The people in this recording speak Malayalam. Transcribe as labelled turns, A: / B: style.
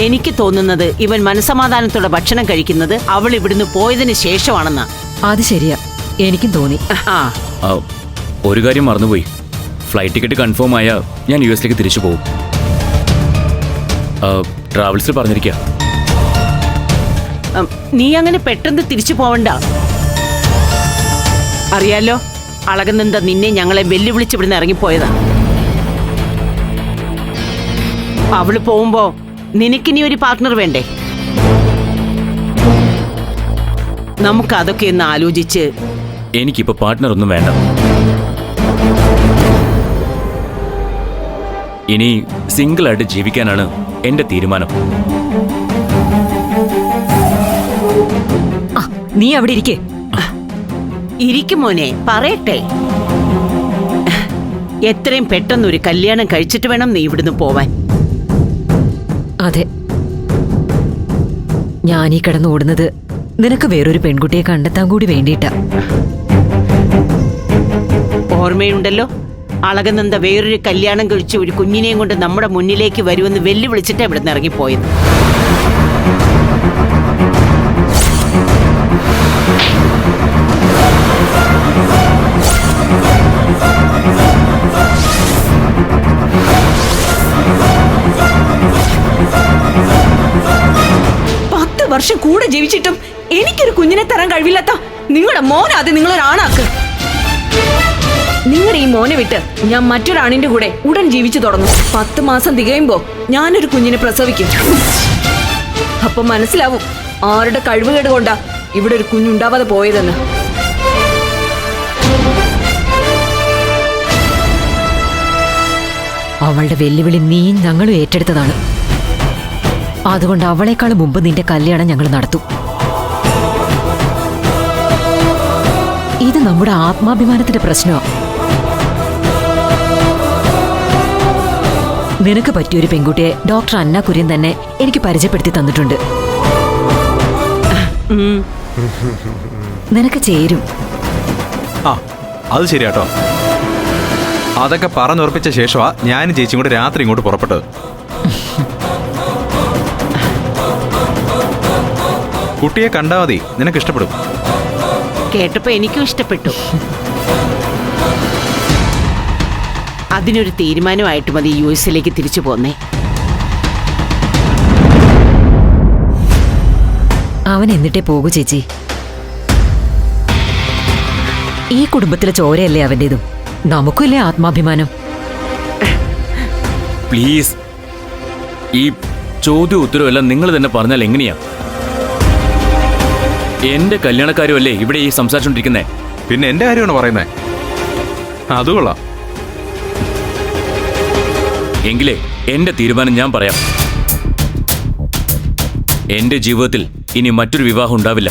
A: എനിക്ക് തോന്നുന്നത് ഇവൻ മനസമാധാനത്തോടെ ഭക്ഷണം കഴിക്കുന്നത് അവൾ ഇവിടുന്ന് പോയതിന് ശേഷമാണെന്നാ.
B: അത് ശരിയാ. എനിക്കും തോന്നി.
A: ആ.
C: ആ, ഒരു കാര്യം മറന്നുപോയി. ഫ്ലൈറ്റ് ടിക്കറ്റ് കൺഫേം ആയാൽ ഞാൻ യു എസിലേക്ക് തിരിച്ചു പോകും. ട്രാവൽസ് പറഞ്ഞിരിക്കുക
A: ഉം, നീ അങ്ങനെ പെട്ടെന്ന് തിരിച്ചു പോവണ്ട. അറിയാലോ അളകനന്ദ നിന്നെ ഞങ്ങളെ വെല്ലുവിളിച്ച് ഇവിടുന്ന് ഇറങ്ങിപ്പോയതാ. അവൾ പോകുമ്പോ നിനക്കിനി ഒരു പാർട്ട്ണർ വേണ്ടേ? നമുക്ക് അതൊക്കെ ഒന്ന് ആലോചിച്ച്
C: എനിക്കിപ്പോ പാർട്ട്ണർ ഒന്നും വേണ്ട. ഇനി സിംഗിൾ ആയിട്ട് ജീവിക്കാനാണ് എന്റെ തീരുമാനം.
B: ആ നീ അവിടെ ഇരിക്കേ.
A: ഇരിക്കും മോനെ പറയട്ടെ. എത്രയും പെട്ടെന്ന് ഒരു കല്യാണം കഴിച്ചിട്ട് വേണം നീ ഇവിടുന്ന് പോവാൻ.
B: അതെ. ഞാൻ ഈ കിടന്ന് ഓടുന്നത് നിനക്ക് വേറൊരു പെൺകുട്ടിയെ കണ്ടെത്താൻ കൂടി വേണ്ടിയിട്ടാ.
A: ഓർമ്മയുണ്ടല്ലോ? അളകനന്ദ വേറൊരു കല്യാണം കഴിച്ച് ഒരു കുഞ്ഞിനെയും കൊണ്ട് നമ്മുടെ മുന്നിലേക്ക് വരുമെന്ന് വെല്ലുവിളിച്ചിട്ട് ഇവിടുന്ന് ഇറങ്ങിപ്പോയത്.
D: വർഷം കൂടെ ജീവിച്ചിട്ടും എനിക്കൊരു കുഞ്ഞിനെ തരാൻ കഴിവില്ലാത്ത നിങ്ങളുടെ മോനെ അത് നിങ്ങളൊരാണാക്ക് നിങ്ങളുടെ ഈ മോനെ വിട്ട് ഞാൻ മറ്റൊരാണിന്റെ കൂടെ ഉടൻ ജീവിച്ചു തുടങ്ങും. പത്ത് മാസം തികയുമ്പോ ഞാനൊരു കുഞ്ഞിനെ പ്രസവിക്കും. അപ്പൊ മനസ്സിലാവും ആരുടെ കഴിവുകേട് കൊണ്ടാ ഇവിടെ ഒരു കുഞ്ഞുണ്ടാവാതെ പോയതെന്ന്.
B: അവളുടെ വെല്ലുവിളി നീ ഞങ്ങളും ഏറ്റെടുത്തതാണ്. അതുകൊണ്ട് അവളെക്കാൾ മുമ്പ് നിന്റെ കല്യാണം ഞങ്ങൾ നടത്തും. ഇത് നമ്മുടെ ആത്മാഭിമാനത്തിന്റെ പ്രശ്നമാണ് നിനക്ക് പറ്റിയൊരു പെൺകുട്ടിയെ ഡോക്ടർ അന്ന കുര്യൻ തന്നെ എനിക്ക് പരിചയപ്പെടുത്തി തന്നിട്ടുണ്ട്. നിനക്ക് ചേരും.
E: ആ അത് ശരിയാട്ടോ. അതൊക്കെ പറഞ്ഞുറപ്പിച്ച ശേഷമാ ഞാനും ചേച്ചിയും കൂടെ രാത്രി ഇങ്ങോട്ട് പുറപ്പെട്ടത്. കുട്ടിയെ കണ്ടാ മതി. നിനക്ക് ഇഷ്ടപ്പെടും
A: കേട്ടപ്പോ എനിക്കും ഇഷ്ടപ്പെട്ടു. അതിനൊരു തീരുമാനമായിട്ട് മതി യു എസിലേക്ക് തിരിച്ചു പോന്നേ.
B: അവൻ എന്നിട്ടേ പോകൂ ചേച്ചി. ഈ കുടുംബത്തിലെ ചോരയല്ലേ അവന്റെതും നമുക്കല്ലേ ആത്മാഭിമാനം?
C: പ്ലീസ് ഈ ചോദ്യ ഉത്തരവെല്ലാം നിങ്ങൾ തന്നെ പറഞ്ഞാൽ എങ്ങനെയാ? എന്റെ കല്യാണക്കാരുമല്ലേ ഇവിടെ ഈ സംസാരിച്ചോണ്ടിരിക്കുന്നേ?
E: പിന്നെ എന്റെ കാര്യമാണ് പറയുന്നത് അത് കൊള്ളാം.
C: എങ്കിലേ എന്റെ തീരുമാനം ഞാൻ പറയാം. എന്റെ ജീവിതത്തിൽ ഇനി മറ്റൊരു വിവാഹം ഉണ്ടാവില്ല.